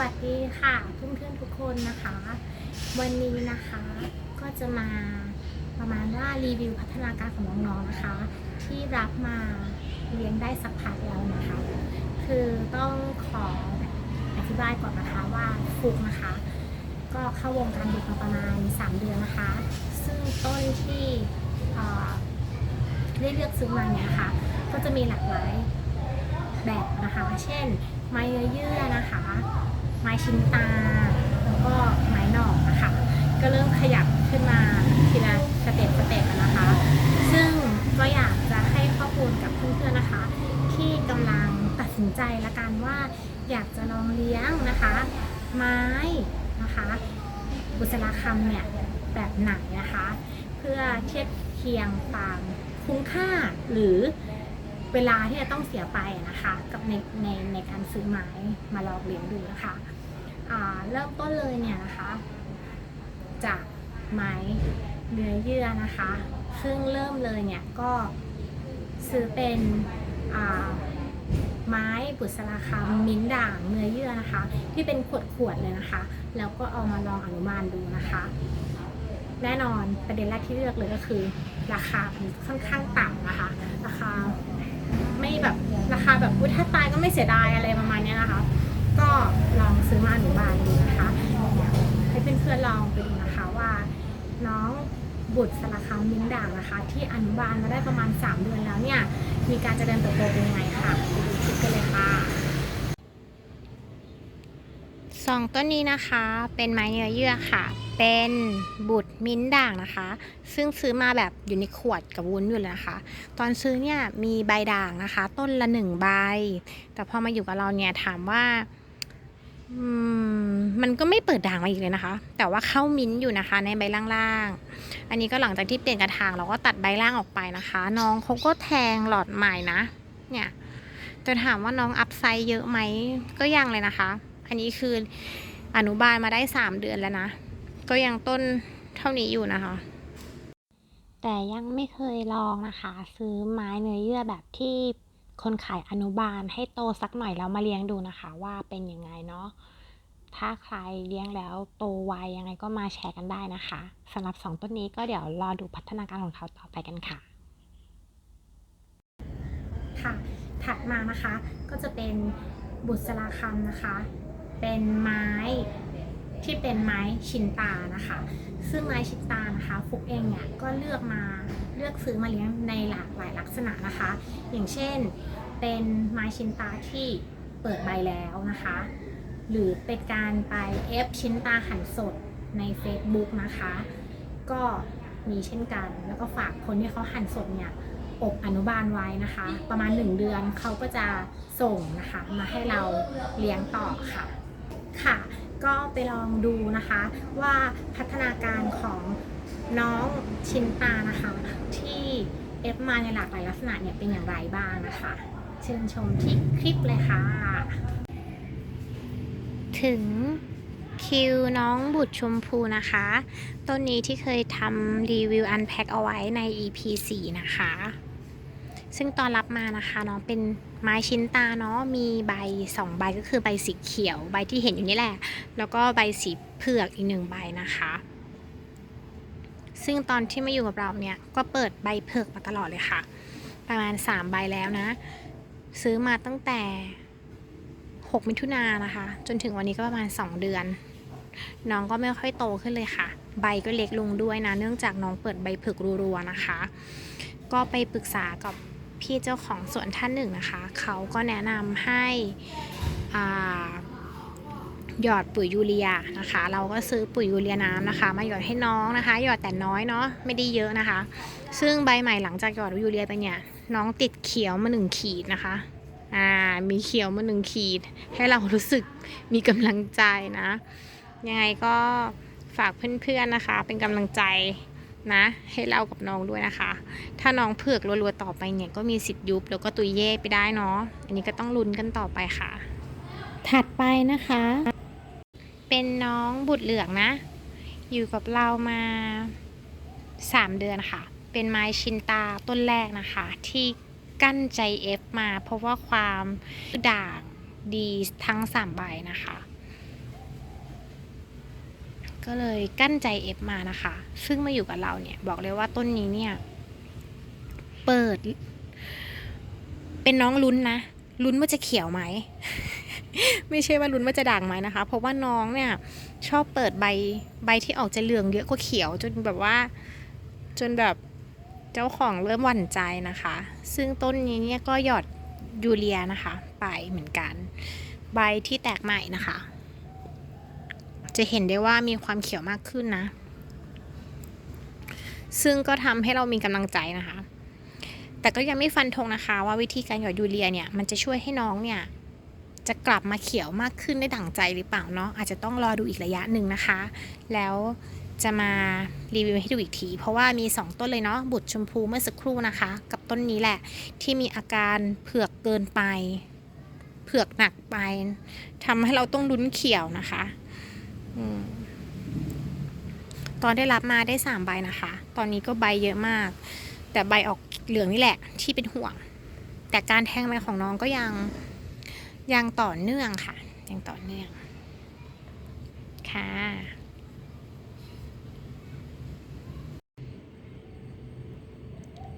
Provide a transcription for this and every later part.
วัสดีค่ะเพื่อนๆทุกคนนะคะ วันนี้นะคะก็จะมาประมาณว่ารีวิวพัฒนาการของน้องๆนะคะ ที่รับมาเลี้ยงได้สักพักแล้วนะคะ คือต้องขออธิบายก่อนนะคะว่าฟุกนะคะ ก็เข้าวงการบุกมาประมาณ 3 เดือนนะคะ ซึ่งต้นที่ได้เลือกซื้อมาเนี่ยค่ะก็จะมีหลากหลายแบบนะคะ เช่นไม้เนื้อเยื่อนะคะ ไม้ชิ้นตา แล้วก็ไม้หนอกนะคะ ก็เริ่มขยับขึ้นมาทีละสเต็ปสเต็ปนะคะ ซึ่งก็อยากจะให้ข้อมูลกับเพื่อนๆนะคะ ที่กำลังตัดสินใจละกันว่าอยากจะลองเลี้ยงนะคะ ไม้นะคะบุษราคำเนี่ยแบบไหนนะคะ เพื่อเทียบเคียงความคุ้มค่าหรือ เวลาที่จะต้องเสียไปนะคะกับในในในการซื้อไม้มาลองเลี้ยงดูนะคะอ่าเริ่มต้นเลยเนี่ยนะคะ จากไม้เนื้อเยื่อนะคะซึ่งเริ่มเลยเนี่ยก็ซื้อเป็นอ่าไม้บุษราคำมิ้นด่างเนื้อเยื่อนะคะ ที่เป็นขวดๆเลยนะคะ แล้วก็เอามาลองอนุบาลดูนะคะ แน่นอนประเด็นแรกที่เลือกเลยก็คือ ราคาค่อนข้างต่ำนะคะ ราคา ไม่แบบราคาแบบถ้าตายก็ไม่เสียดายอะไรประมาณนี้นะคะ ก็ลองซื้อมาอนุบาลดูนะคะเดี๋ยวให้เพื่อนๆลองไปดูนะคะว่า น้องบุตรสารคามมิ้นด่างนะคะ ที่อนุบาลมาได้ประมาณ 3 เดือนแล้วเนี่ย มีการเจริญเติบโตเป็นยังไงค่ะไปดูคลิปกันเลยค่ะ สองต้นนี้นะคะเป็นไม้เนื้อเยื่อค่ะ เป็นบุตรมิ้นด่างนะคะ ซึ่งซื้อมาแบบอยู่ในขวดกับวุ้นอยู่เลยนะคะ ตอนซื้อเนี่ยมีใบด่างนะคะ ต้นละหนึ่งใบ แต่พอมาอยู่กับเราเนี่ยถามว่ามมันก็ไม่เปิดด่างมาอีกเลยนะคะ แต่ว่าเข้ามิ้นอยู่นะคะในใบล่างๆ อันนี้ก็หลังจากที่เปลี่ยนกระถางเราก็ตัดใบล่างออกไปนะคะ น้องเขาก็แทงหลอดใหม่นะ เนี่ยจะถามว่าน้องอัพไซด์เยอะไหมก็ยังเลยนะคะ อันนี้คืออนุบาลมาได้3เดือนแล้วนะ ก็ยังต้นเท่านี้อยู่นะคะ แต่ยังไม่เคยลองนะคะ ซื้อไม้เนื้อเยื่อแบบที่คนขายอนุบาลให้โตสักหน่อยแล้วมาเลี้ยงดูนะคะ ว่าเป็นยังไงเนาะถ้าใครเลี้ยงแล้วโตไวยังไงก็มาแชร์กันได้นะคะสำหรับสองต้นนี้ก็เดี๋ยวรอดูพัฒนาการของเขาต่อไปกันค่ะ ค่ะ ถัดมานะคะก็จะเป็นบุษราคำนะคะ เป็นไม้ที่เป็นไม้ชินตานะคะ ซึ่งไม้ชินตานะคะฟุกเองเนี่ยก็เลือกมาเลือกซื้อมาเลี้ยงในหลากหลายลักษณะนะคะ อย่างเช่น เป็นไม้ชินตาที่เปิดใบแล้วนะคะ หรือเป็นการไปเอฟชินตาหั่นสดใน Facebook นะคะ ก็มีเช่นกันแล้วก็ฝากคนที่เขาหั่นสดเนี่ยอบอนุบาลไว้นะคะ ประมาณ 1 เดือนเขาก็จะส่งนะคะ มาให้เราเลี้ยงต่อค่ะ ค่ะ ก็ไปลองดูนะคะว่าพัฒนาการของน้องชินตานะคะ ที่เอฟมาในหลากหลายลักษณะเนี่ยเป็นอย่างไรบ้างนะคะ เชิญชมที่คลิปเลยค่ะ ถึงคิวน้องบุตรชมพูนะคะ ต้นนี้ที่เคยทำรีวิวอันแพ็คเอาไว้ใน EP 4 นะคะ ซึ่งตอนรับมานะคะน้องเป็นไม้ชิ้นตาเนาะมีใบ 2 ใบก็คือใบสีเขียวใบที่เห็นอยู่นี่แหละ แล้วก็ใบสีเผือกอีกหนึ่งใบนะคะ ซึ่งตอนที่มาอยู่กับเราเนี่ยก็เปิดใบเผือกมาตลอดเลยค่ะ ประมาณ 3 ใบแล้วนะ ซื้อมาตั้งแต่ 6 มิถุนายนนะคะ จนถึงวันนี้ก็ประมาณ 2 เดือน น้องก็ไม่ค่อยโตขึ้นเลยค่ะ ใบก็เล็กลงด้วยนะ เนื่องจากน้องเปิดใบเผือกรัวๆนะคะ ก็ไปปรึกษากับ พี่เจ้าของสวนท่านหนึ่งนะคะ เขาก็แนะนำให้อาหยอดปุ๋ยยูเรียนะคะ เราก็ซื้อปุ๋ยยูเรียน้ำนะคะ มาหยอดให้น้องนะคะ หยอดแต่น้อยเนาะไม่ได้เยอะนะคะ ซึ่งใบใหม่หลังจากหยอดยูเรียไปเนี่ยน้องติดเขียวมาหนึ่งขีดนะคะอ่ามีเขียวมาหนึ่งขีด ให้เรารู้สึกมีกำลังใจนะยังไงก็ฝากเพื่อนๆนะคะ เป็นกำลังใจ นะ ให้เรากับน้องด้วยนะคะ ถ้าน้องเผือกรัวๆต่อไปเนี่ยก็มีสิทธิ์ยุบแล้วก็ตุยเย่ไปได้เนาะอันนี้ก็ต้องลุ้นกันต่อไปค่ะ ถัดไปนะคะ เป็นน้องบุตรเหลืองนะ อยู่กับเรามา 3 เดือนค่ะ เป็นไม้ชินตาต้นแรกนะคะ ที่กั้นใจเอฟมาเพราะว่าความด่างดีทั้ง3ใบนะคะ ก็เลยกั้นใจเอฟมานะคะ ซึ่งมาอยู่กับเราเนี่ยบอกเลยว่าต้นนี้เนี่ย เปิด เป็นน้องลุ้นนะลุ้นว่าจะเขียวไหม ไม่ใช่ว่าลุ้นว่าจะด่างไหมนะคะ เพราะว่าน้องเนี่ย ชอบเปิดใบใบที่ออกจะเหลืองเยอะกว่าเขียว จนแบบว่า จนแบบเจ้าของเริ่มหวั่นใจนะคะ ซึ่งต้นนี้เนี่ยก็หยอดยูเรียนะคะ ไปเหมือนกัน ใบที่แตกใหม่นะคะ จะเห็นได้ว่ามีความเขียวมากขึ้นนะ ซึ่งก็ทำให้เรามีกำลังใจนะคะ แต่ก็ยังไม่ฟันธงนะคะ ว่าวิธีการหยอดยูเรียเนี่ยมันจะช่วยให้น้องเนี่ยจะกลับมาเขียวมากขึ้นได้ดั่งใจหรือเปล่าเนาะอาจจะต้องรอดูอีกระยะหนึ่งนะคะ แล้วจะมารีวิวให้ดูอีกที เพราะว่ามี 2 ต้นเลยเนาะบุตรชมพูเมื่อสักครู่นะคะ กับต้นนี้แหละ ที่มีอาการเผือกเกินไป เผือกหนักไปทำให้เราต้องลุ้นเขียวนะคะ ตอนได้รับมาได้3ใบนะคะ ตอนนี้ก็ใบเยอะมาก แต่ใบออกเหลืองนี่แหละที่เป็นห่วง แต่การแทงใบของน้องก็ยังยังต่อเนื่องค่ะ ยังต่อเนื่องค่ะ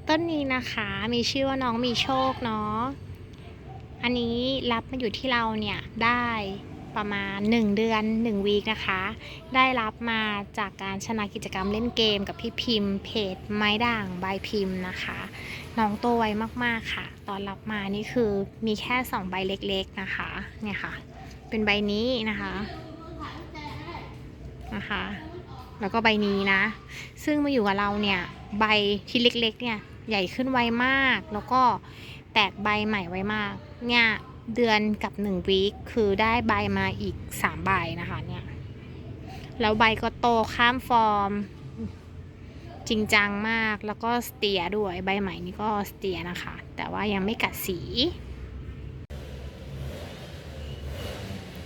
ต้นนี้นะคะมีชื่อว่าน้องมีโชคเนาะ อันนี้รับมาอยู่ที่เราเนี่ยได้ ประมาณ 1 เดือน 1 วีคนะคะ ได้รับมาจากการชนะกิจกรรมเล่นเกมกับพี่พิมพ์ เพจไม้ด่างใบพิมพ์นะคะน้องโตไวมากๆค่ะ ตอนรับมานี่คือมีแค่ 2 ใบเล็กๆนะคะเนี่ยค่ะ เป็นใบนี้นะคะนะคะ แล้วก็ใบนี้นะ ซึ่งมาอยู่กับเราเนี่ยใบที่เล็กๆเนี่ยใหญ่ขึ้นไวมาก แล้วก็แตกใบใหม่ไวมากเนี่ย เดือนกับ1วีคคือได้ใบมาอีก3ใบนะคะเนี่ย แล้วใบก็โตข้ามฟอร์ม จริงจังมากแล้วก็สเตียด้วยใบใหม่นี่ก็สเตียนะคะ แต่ว่ายังไม่กัดสี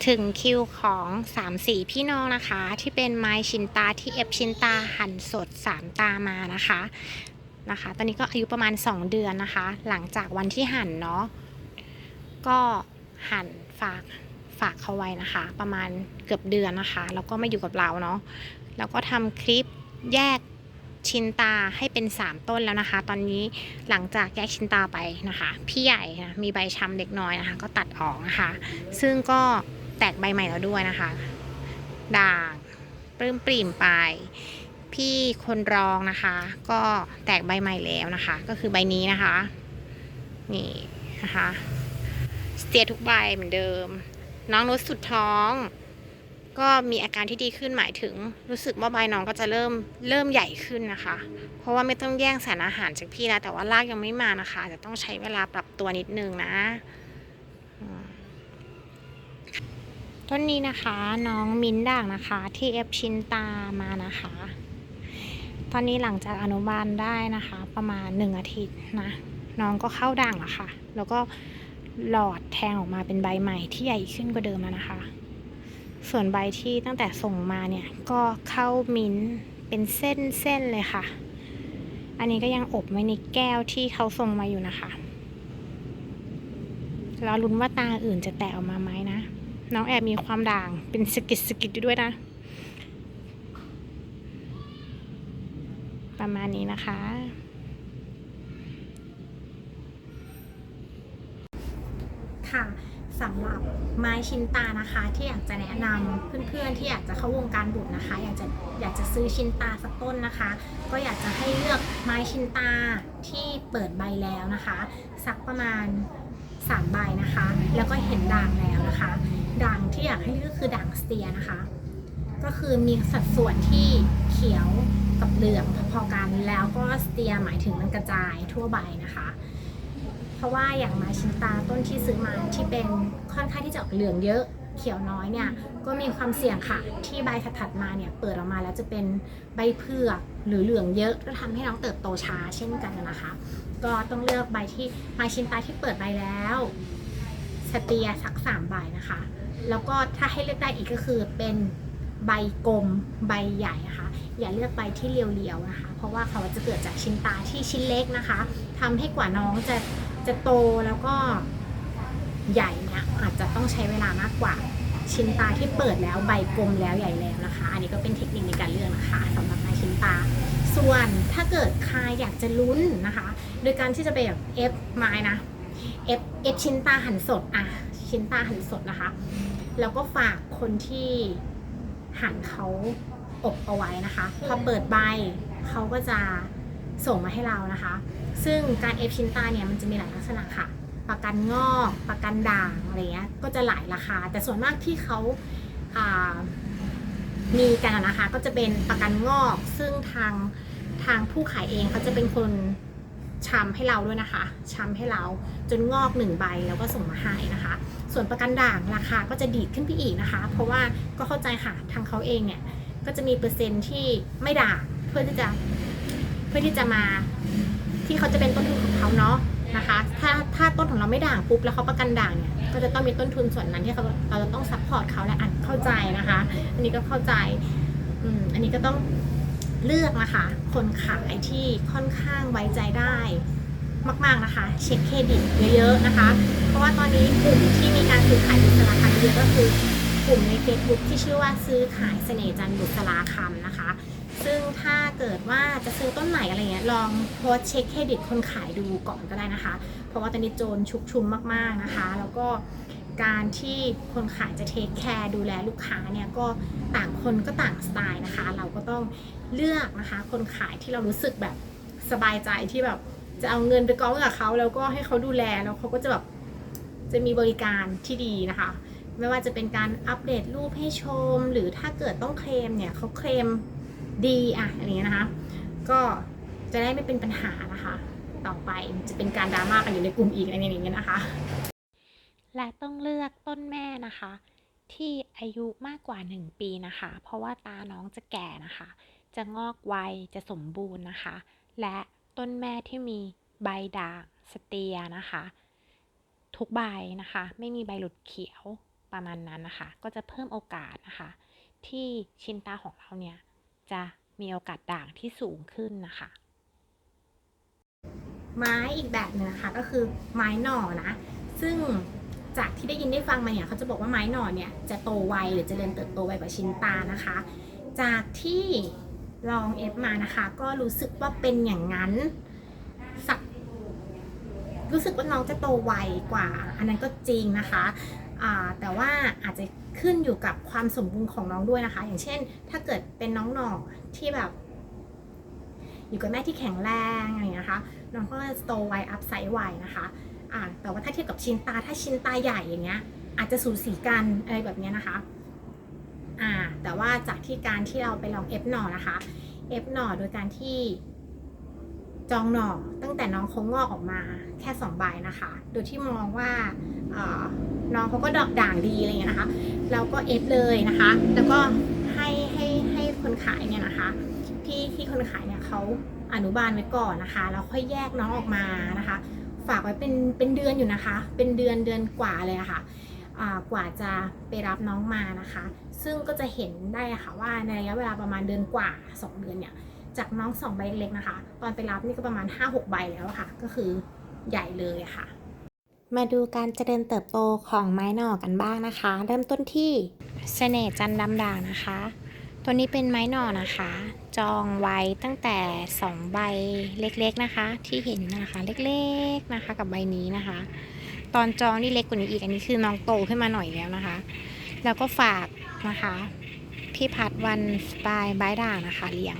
ถึงคิวของ3สีพี่น้องนะคะ ที่เป็นไม้ชินตาที่เอฟชินตาหั่นสด3ตามานะคะนะคะ ตอนนี้ก็อายุประมาณ 2 เดือนนะคะ หลังจากวันที่หั่นเนาะ ก็หั่นฝากฝากเขาไว้นะคะ ประมาณเกือบเดือนนะคะ แล้วก็มาอยู่กับเราเนาะแล้วก็ทำคลิปแยกชินตาให้เป็น 3 ต้นแล้วนะคะ ตอนนี้หลังจากแยกชินตาไปนะคะ พี่ใหญ่นะมีใบช้ำเล็กน้อยนะคะ ก็ตัดออกนะคะ ซึ่งก็แตกใบใหม่แล้วด้วยนะคะ ด่างปลื้มปริ่มไป พี่คนรองนะคะ ก็แตกใบใหม่แล้วนะคะ ก็คือใบนี้นะคะ นี่นะคะ เตียทุกใบเหมือนเดิม น้องนุชสุดท้อง ก็มีอาการที่ดีขึ้นหมายถึง รู้สึกว่าใบน้องก็จะเริ่มเริ่มใหญ่ขึ้นนะคะ เพราะว่าไม่ต้องแย่งสารอาหารจากพี่แล้วแต่ว่ารากยังไม่มานะคะจะต้องใช้เวลาปรับตัวนิดนึงนะต้นนี้นะคะน้องมิ้นด่างนะคะที่เอฟชินตามานะคะ ตอนนี้หลังจากอนุบาลได้นะคะ ประมาณหนึ่งอาทิตย์นะน้องก็เข้าด่างแล้วค่ะ แล้วก็ หลอดแทงออกมาเป็นใบใหม่ที่ใหญ่ขึ้นกว่าเดิมแล้วนะคะ ส่วนใบที่ตั้งแต่ส่งมาเนี่ยก็เข้ามิ้นเป็นเส้นเส้นเลยค่ะ อันนี้ก็ยังอบไว้ในแก้วที่เขาส่งมาอยู่นะคะแล้วลุ้นว่าตาอื่นจะแตกออกมาไหมนะ น้องแอบมีความด่างเป็นสกิดสกิดอยู่ด้วยนะ ประมาณนี้นะคะ ค่ะสำหรับไม้ชินตานะคะ ที่อยากจะแนะนำเพื่อนๆที่อยากจะเข้าวงการบุตรนะคะ อยากจะอยากจะซื้อชินตาสักต้นนะคะ ก็อยากจะให้เลือกไม้ชินตาที่เปิดใบแล้วนะคะ สักประมาณ3ใบนะคะ แล้วก็เห็นด่างแล้วนะคะ ด่างที่อยากให้เลือกคือด่างสเตียนะคะ ก็คือมีสัดส่วนที่เขียวกับเหลืองพอๆกันแล้วก็สเตียหมายถึงมันกระจายทั่วใบนะคะ ราะว่าอย่างไม้ชินตาต้นที่ซื้อมาที่เป็นค่อนข้างที่จะออกเหลืองเยอะเขียวน้อยเนี่ยก็มีความเสี่ยงค่ะ ที่ใบถัดมาเนี่ยเปิดออกมาแล้วจะเป็นใบเผือกหรือเหลืองเยอะก็ทำให้น้องเติบโตช้าเช่นกันนะคะ ก็ต้องเลือกใบที่ไม้ชินตาที่เปิดใบแล้วสเตียสักสามใบนะคะ แล้วก็ถ้าให้เลือกได้อีกก็คือเป็นใบกลมใบใหญ่นะคะ อย่าเลือกใบที่เรียวๆนะคะ เพราะว่าเขาจะเกิดจากชิ้นตาที่ชิ้นเล็กนะคะทำให้กว่าน้องจะ จะโตแล้วก็ใหญ่เนี่ยอาจจะต้องใช้เวลามากกว่า ชิ้นตาที่เปิดแล้วใบกลมแล้วใหญ่แล้วนะคะ อันนี้ก็เป็นเทคนิคในการเลือกนะคะสำหรับไม้ชิ้นตา ส่วนถ้าเกิดใครอยากจะลุ้นนะคะ โดยการที่จะไปแบบเอฟไม้นะเอฟเอฟชิ้นตาหั่นสดอะชิ้นตาหั่นสดนะคะ แล้วก็ฝากคนที่หั่นเขาอบเอาไว้นะคะพอเปิดใบเขาก็จะ ส่งมาให้เรานะคะ ซึ่งการเอฟชินตาเนี่ยมันจะมีหลายลักษณะค่ะ ประกันงอกประกันด่างอะไรเงี้ยก็จะหลายราคา แต่ส่วนมากที่เขาามีกันนะคะก็จะเป็นประกันงอก ซึ่งทางทางผู้ขายเองเขาจะเป็นคนชำให้เราด้วยนะคะชำให้เราจนงอกหนึ่งใบแล้วก็ส่งมาให้นะคะ ส่วนประกันด่างราคาก็จะดีดขึ้นไปอีกนะคะ เพราะว่าก็เข้าใจค่ะทางเขาเองเนี่ยก็จะมีเปอร์เซ็นต์ที่ไม่ด่างเพื่อที่จะ พื่อที่จะมาที่เขาจะเป็นต้นทุนของเขาเนาะนะคะ ถ้าถ้าต้นของเราไม่ด่างปุ๊บแล้วเขาประกันด่างเนี่ยก็จะต้องมีต้นทุนส่วนนั้นที่เขาเราจะต้องซัพพอร์ตเขาและอันเข้าใจนะคะ อันนี้ก็เข้าใจอืมอันนี้ก็ต้องเลือกนะคะ คนขายที่ค่อนข้างไว้ใจได้มาก ๆ นะคะ เช็คเครดิตเยอะ ๆ นะคะ เพราะว่าตอนนี้กลุ่มที่มีการซื้อขายบุษราคำเยอะก็คือกลุ่มใน Facebook ที่ชื่อว่าซื้อขายเสน่ห์จันทร์บุษราคำนะคะ ซึ่งถ้าเกิดว่าจะซื้อต้นไหนอะไรเงี้ยลองโพสเช็คเครดิตคนขายดูก่อนก็ได้นะคะ เพราะว่าตอนนี้โจรชุกชุมมากๆนะคะ แล้วก็การที่คนขายจะเทคแคร์ดูแลลูกค้าเนี่ยก็ต่างคนก็ต่างสไตล์นะคะ เราก็ต้องเลือกนะคะ คนขายที่เรารู้สึกแบบสบายใจที่แบบจะเอาเงินไปกองกับเขาแล้วก็ให้เขาดูแลแล้วเขาก็จะแบบจะมีบริการที่ดีนะคะ ไม่ว่าจะเป็นการอัปเดตรูปให้ชม หรือถ้าเกิดต้องเคลมเนี่ยเขาเคลม ดีอะอะไรเงี้ยนะคะ ก็จะได้ไม่เป็นปัญหานะคะ ต่อไปจะเป็นการดราม่ากันอยู่ในกลุ่มอีกอะไรอย่างเงี้ยนะคะ และต้องเลือกต้นแม่นะคะ ที่อายุมากกว่า 1 ปีนะคะ เพราะว่าตาน้องจะแก่นะคะ จะงอกไวจะสมบูรณ์นะคะ และต้นแม่ที่มีใบด่างสเตียนะคะ ทุกใบนะคะ ไม่มีใบหลุดเขียวประมาณนั้นนะคะ ก็จะเพิ่มโอกาสนะคะ ที่ชิ้นตาของเราเนี่ย จะมีโอกาสด่างที่สูงขึ้นนะคะ ไม้อีกแบบหนึงนะคะก็คือไม้หน่อนะ ซึ่งจากที่ได้ยินได้ฟังมาเนี่ยเขาจะบอกว่าไม้หน่อเนี่ยจะโตไวหรือจะเริญเติบโตไวกว่าชิ้นตานะคะ จากที่ลองเอฟมานะคะ ก็รู้สึกว่าเป็นอย่างนั้นสักรู้สึกว่าน้องจะโตไวกว่า อันนั้นก็จริงนะคะแต่ว่าอาจจะ ขึ้นอยู่กับความสมบูรณ์ของน้องด้วยนะคะ อย่างเช่น ถ้าเกิดเป็นน้องหน่อที่แบบ อยู่กับแม่ที่แข็งแรงอะไรอย่างเงี้ยนะคะ น้องก็จะโตไวอัพไซด์ไวนะคะอ่าแต่ว่าถ้าเทียบกับชิ้นตาถ้าชิ้นตาใหญ่อย่างเงี้ย อาจจะสูสีกันอะไรแบบเนี้ยนะคะอ่าแต่ว่าจากที่การที่เราไปลองเอฟหน่อนะคะเอฟหน่อโดยการที่จองหน่อตั้งแต่น้องเขางอกออกมาแค่สองใบนะคะ โดยที่มองว่า น้องเขาก็ดอกด่างดีอะไรเงี้ยนะคะแล้วก็เอฟเลยนะคะ แล้วก็ให้ให้ให้คนขายเนี่ยนะคะพี่ที่คนขายเนี่ยเขาอนุบาลไว้ก่อนนะคะแล้วค่อยแยกน้องออกมานะคะ ฝากไว้เป็นเป็นเดือนอยู่นะคะ เป็นเดือนเดือนกว่าเลยะค่ะอ่ากว่าจะไปรับน้องมานะคะ ซึ่งก็จะเห็นได้ค่ะว่าในระยะเวลาประมาณเดือนกว่า 2 เดือนเนี่ยจากน้องสองใบเล็กๆนะคะ ตอนไปรับนี่ก็ประมาณ 5-6 ใบแล้วะค่ะ ก็คือใหญ่เลยะค่ะ มาดูการเจริญเติบโตของไม้หน่อกันบ้างนะคะ เริ่มต้นที่เสน่จันดำด่างนะคะ ตัวนี้เป็นไม้หน่อนะคะ จองไว้ตั้งแต่ 2 ใบเล็กๆนะคะ ที่เห็นนะคะเล็กๆนะคะ กับใบนี้นะคะ ตอนจองนี่เล็กกว่านี้อีกอันนี้คือน้องโตขึ้นมาหน่อยแล้วนะคะ แล้วก็ฝากนะคะ พี่พัดวันสไตล์ไม้ด่างนะคะเลี้ยง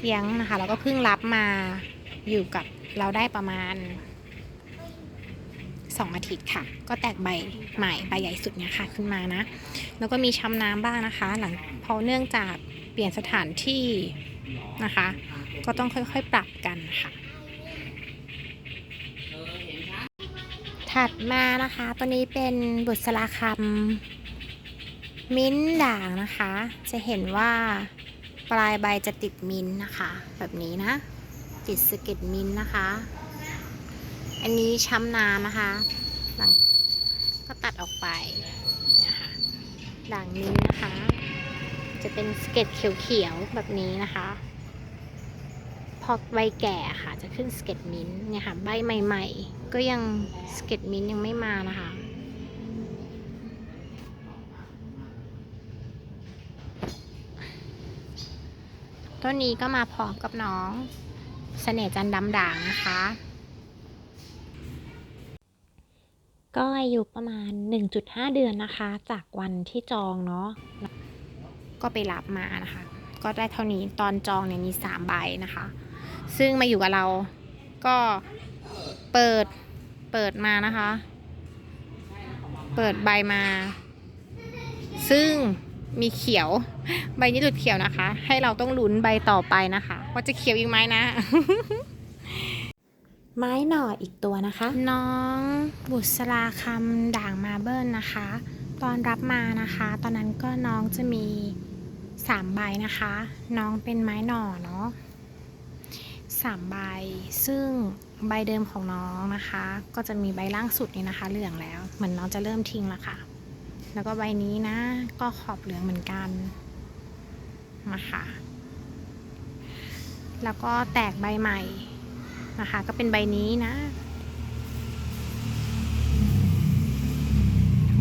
เลี้ยงนะคะแล้วก็เพิ่งรับมาอยู่กับเราได้ประมาณ สองอาทิตย์ค่ะ ก็แตกใบใหม่ใบใหญ่สุดเนี่ยค่ะขึ้นมานะ แล้วก็มีช้ำน้ำบ้างนะคะ หลังเพราะเนื่องจากเปลี่ยนสถานที่นะคะ ก็ต้องค่อยๆปรับกันค่ะถัดมานะคะ ตัวนี้เป็นบุษราคำมิ้นท์ด่างนะคะ จะเห็นว่าปลายใบจะติดมิ้นนะคะ แบบนี้นะ ติดสเก็ดมิ้นนะคะ อันนี้ช้ำน้ำนะคะ หลังก็ตัดออกไปนะคะหลังนี้นะคะ จะเป็นสเก็ตเขียวๆแบบนี้นะคะ พอใบแก่ค่ะ จะขึ้นสเก็ตมิ้นเนี่ยค่ะ ใบใหม่ๆ ก็ยังสเก็ตมิ้นยังไม่มานะคะต้นนี้ก็มาพร้อมกับน้องสเสน่ห์จันดำด่างนะคะ ก็อายุประมาณ 1.5 เดือนนะคะ จากวันที่จองเนาะก็ไปรับมานะคะ ก็ได้เท่านี้ตอนจองเนี่ยมี3ใบนะคะ ซึ่งมาอยู่กับเราก็เปิดเปิดมานะคะ เปิดใบมา ซึ่งมีเขียว ใบนี้หลุดเขียวนะคะ ให้เราต้องลุ้นใบต่อไปนะคะ ว่าจะเขียวอีกไหมนะ ไม้หน่ออีกตัวนะคะ น้องบุษราคำด่างมาเบิลนะคะ ตอนรับมานะคะ ตอนนั้นก็น้องจะมีสามใบนะคะ น้องเป็นไม้หน่อเนาะสามใบ ซึ่งใบเดิมของน้องนะคะ ก็จะมีใบล่างสุดนี่นะคะ เหลืองแล้ว เหมือนน้องจะเริ่มทิ้งแล้วค่ะ แล้วก็ใบนี้นะ ก็ขอบเหลืองเหมือนกันนะคะ แล้วก็แตกใบใหม่ นะคะ ก็เป็นใบนี้นะ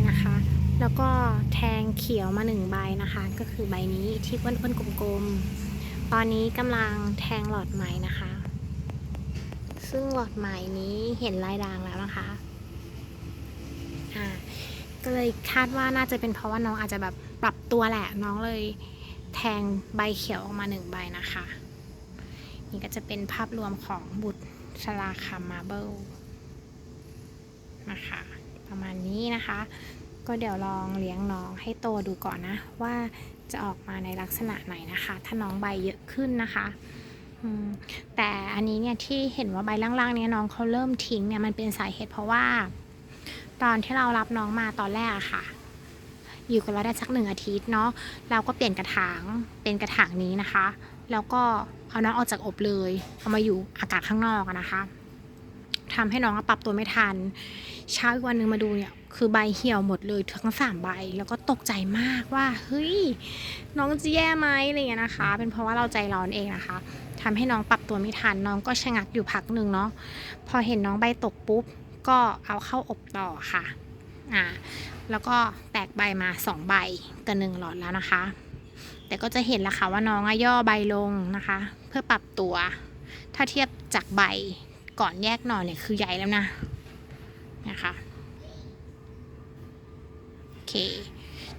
นะคะ แล้วก็แทงเขียวมาหนึ่งใบนะคะ ก็คือใบนี้ที่อ้วนๆกลมๆ ตอนนี้กำลังแทงหลอดใหม่นะคะ ซึ่งหลอดใหม่นี้เห็นลายด่างแล้วนะคะอ่าก็เลยคาดว่าน่าจะเป็นเพราะว่าน้องอาจจะแบบปรับตัวแหละน้องเลยแทงใบเขียวออกมาหนึ่งใบนะคะ นี่ก็จะเป็นภาพรวมของบุตรชลาคามาเบิลนะคะ ประมาณนี้นะคะ ก็เดี๋ยวลองเลี้ยงน้องให้โตดูก่อนนะ ว่าจะออกมาในลักษณะไหนนะคะ ถ้าน้องใบเยอะขึ้นนะคะแต่อันนี้เนี่ยที่เห็นว่าใบล่างๆเนี่ยน้องเขาเริ่มทิ้งเนี่ยมันเป็นสาเหตุเพราะว่า ตอนที่เรารับน้องมาตอนแรกอะค่ะ อยู่กับเราได้สักหนึ่งอาทิตย์เนาะเราก็เปลี่ยนกระถางเป็นกระถางนี้นะคะ แล้วก็ เอาน้องออกจากอบเลย เอามาอยู่อากาศข้างนอกนะคะทำให้น้องปรับตัวไม่ทัน เช้าอีกวันหนึ่งมาดูเนี่ย คือใบเหี่ยวหมดเลยทั้งสามใบ แล้วก็ตกใจมากว่า เฮ้ย น้องจะแย่ไหมอะไรเงี้ยนะคะ เป็นเพราะว่าเราใจร้อนเองนะคะทำให้น้องปรับตัวไม่ทัน น้องก็ชะงักอยู่พักหนึ่งเนาะ พอเห็นน้องใบตกปุ๊บ ก็เอาเข้าอบต่อค่ะ อ่า แล้วก็แตกใบมาสองใบกับหนึ่งหลอดแล้วนะคะ แต่ก็จะเห็นแล้วค่ะว่าน้องอะย่อใบลงนะคะ เพื่อปรับตัว ถ้าเทียบจากใบก่อนแยกหน่อเนี่ยคือใหญ่แล้วนะนะคะโอเค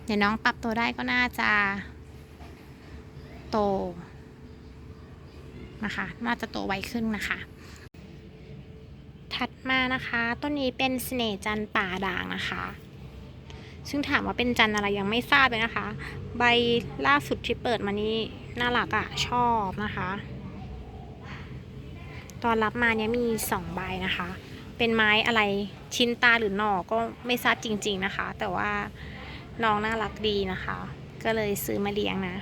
เดี๋ยวน้องปรับตัวได้ก็น่าจะ โตนะคะ น่าจะโตไวขึ้นนะคะ ถัดมานะคะ ต้นนี้เป็นเสน่จันป่าด่างนะคะ ซึ่งถามว่าเป็นจันอะไรยังไม่ทราบเลยนะคะ ใบล่าสุดที่เปิดมานี้น่ารักอะ่ะชอบนะคะ ตอนรับมาเนี่ยมีสองใบนะคะ เป็นไม้อะไรชิ้นตาหรือหน่อก็ไม่ทราบจริง ๆนะคะ แต่ว่าน้องน่ารักดีนะคะ ก็เลยซื้อมาเลี้ยงนะ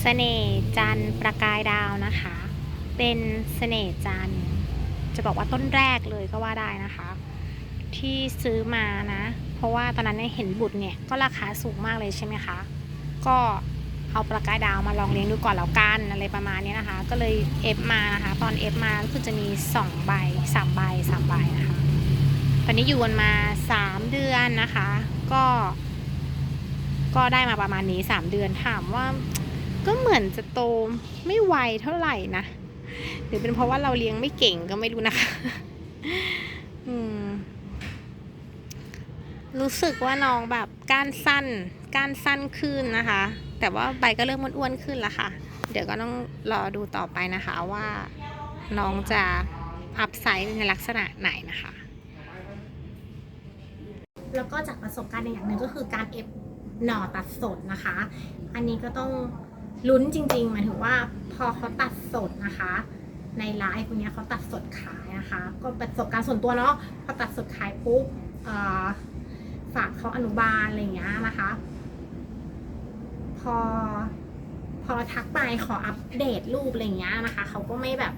เสน่ห์จันประกายดาวนะคะ เป็นเสน่ห์จันทร์ จะบอกว่าต้นแรกเลยก็ว่าได้นะคะ ที่ซื้อมานะ เพราะว่าตอนนั้นเนี่ยเห็นบุตรเนี่ยก็ราคาสูงมากเลยใช่ไหมคะ ก็เอาประกายดาวมาลองเลี้ยงดูก่อนแล้วกันอะไรประมาณนี้นะคะ ก็เลยเอฟมานะคะ ตอนเอฟมาก็คือจะมี2ใบ3ใบ3ใบนะคะ ตอนนี้อยู่กันมา 3 เดือนนะคะ ก็ ก็ได้มาประมาณนี้ 3 เดือนถามว่า ก็เหมือนจะโตไม่ไวเท่าไหร่นะ หรือเป็นเพราะว่าเราเลี้ยงไม่เก่งก็ไม่รู้นะคะรู้สึกว่าน้องแบบก้านสั้น ก้านสั้นขึ้นนะคะ แต่ว่าใบก็เริ่มอ้วนขึ้นแล้วค่ะ เดี๋ยวก็ต้องรอดูต่อไปนะคะว่าน้องจะอัพไซด์ในลักษณะไหนนะคะ แล้วก็จากประสบการณ์อย่างหนึ่งก็คือการเอฟหน่อตัดสดนะคะ อันนี้ก็ต้องลุ้นจริงๆหมายถึงว่าพอเขาตัดสด นะคะ ในไลฟ์พวกเนี้ยเขาตัดสดขายนะคะ ก็ประสบการณ์ส่วนตัวเนาะพอตัดสดขายปุ๊บฝากเขาอนุบาลอะไรอย่างเงี้ยนะคะ พอพอเราทักไปขออัปเดตรูปอะไรอย่างเงี้ยนะคะเขาก็ไม่แบบ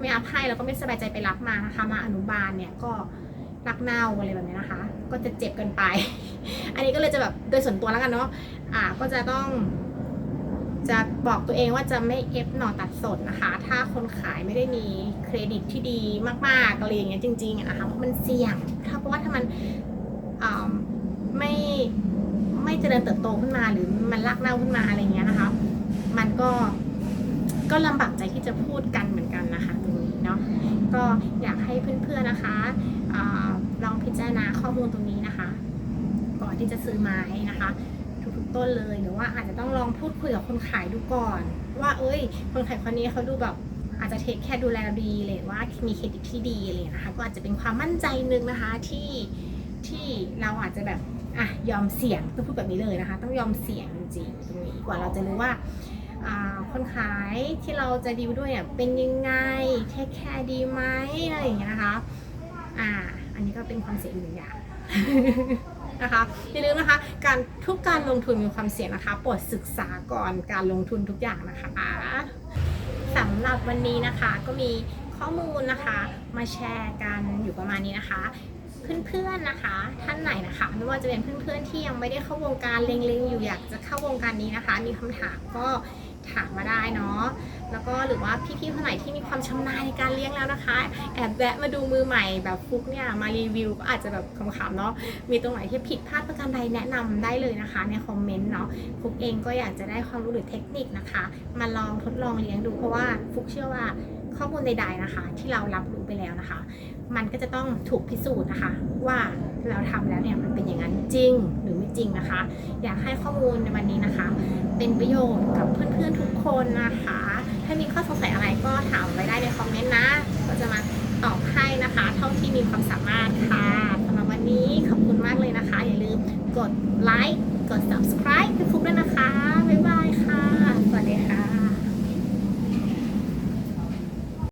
ไม่อัพให้แล้วก็ไม่สบายใจไปรับมานะคะ มาอนุบาลเนี่ยก็รักเน่าอะไรแบบนี้นะคะ ก็จะเจ็บกันไป อันนี้ก็เลยจะแบบโดยส่วนตัวแล้วกันเนาะอ่าก็จะต้อง จะบอกตัวเองว่าจะไม่เอฟหน่อตัดสดนะคะ ถ้าคนขายไม่ได้มีเครดิตที่ดีมากๆอะไรอย่างเงี้ยจริงๆอะนะคะเพราะมันเสี่ยงถ้าเพราะว่าถ้ามันอ่ไม่เจริญเติบโตขึ้นมาหรือมันลากเน่าขึ้นมาอะไรเงี้ยนะคะ มันก็ก็ลำบากใจที่จะพูดกันเหมือนกันนะคะตรงนี้เนาะก็อยากให้เพื่อนๆนะคะลองพิจารณาข้อมูลตรงนี้นะคะ ก่อนที่จะซื้อไม้นะคะ ต้นเลยหรือว่าอาจจะต้องลองพูดคุยกับคนขายดูก่อน ว่าเอ้ย คนขายคนนี้เขาดูแบบอาจจะเทคแค่ดูแลดีเลยว่ามีเครดิตที่ดีเลยนะคะก็อาจจะเป็นความมั่นใจหนึงนะคะที่ที่เราอาจจะแบบอะยอมเสี่ยงต้องพูดแบบนี้เลยนะคะ ต้องยอมเสี่ยงจริงๆตรงนี้กว่าเราจะรู้ว่าคนขายที่เราจะดีลด้วยเนี่ยเป็นยังไงเทคแคร์ดีไหมอะไรอย่างเงี้ยนะคะอ่าอันนี้ก็เป็นความเสี่ยงหนึ่งอย่าง นะคะอย่าลืมนะคะ การทุกการลงทุนมีความเสี่ยงนะคะโปรดศึกษาก่อนการลงทุนทุกอย่างนะคะสำหรับวันนี้นะคะก็มีข้อมูลนะคะ มาแชร์กันอยู่ประมาณนี้นะคะเพื่อนๆนะคะ ท่านไหนนะคะ ไม่ว่าจะเป็นเพื่อนๆที่ยังไม่ได้เข้าวงการเล็งๆ อยู่อยากจะเข้าวงการนี้นะคะ มีคำถามก็ ถามมาได้เนาะแล้วก็หรือว่าพี่ๆคนไหนที่มีความชำนาญในการเลี้ยงแล้วนะคะ แอบแวะมาดูมือใหม่แบบฟุกเนี่ยมารีวิวก็อาจจะแบบขำๆเนาะมีตรงไหนที่ผิดพลาดประการใดแนะนำได้เลยนะคะในคอมเมนต์เนาะฟุกเองก็อยากจะได้ความรู้หรือเทคนิคนะคะ มาลองทดลองเลี้ยงดูเพราะว่าฟุกเชื่อว่า ข้อมูลใดๆนะคะ ที่เรารับรู้ไปแล้วนะคะ มันก็จะต้องถูกพิสูจน์นะคะ ว่าเราทำแล้วเนี่ยมันเป็นอย่างนั้นจริงหรือไม่จริงนะคะ อยากให้ข้อมูลในวันนี้นะคะ เป็นประโยชน์กับเพื่อนๆทุกคนนะคะ ถ้ามีข้อสงสัยอะไรก็ถามไว้ได้ในคอมเมนต์นะก็จะมาตอบให้นะคะ เท่าที่มีความสามารถค่ะสำหรับวันนี้ขอบคุณมากเลยนะคะ อย่าลืมกดไลค์กด subscribe เพื่อ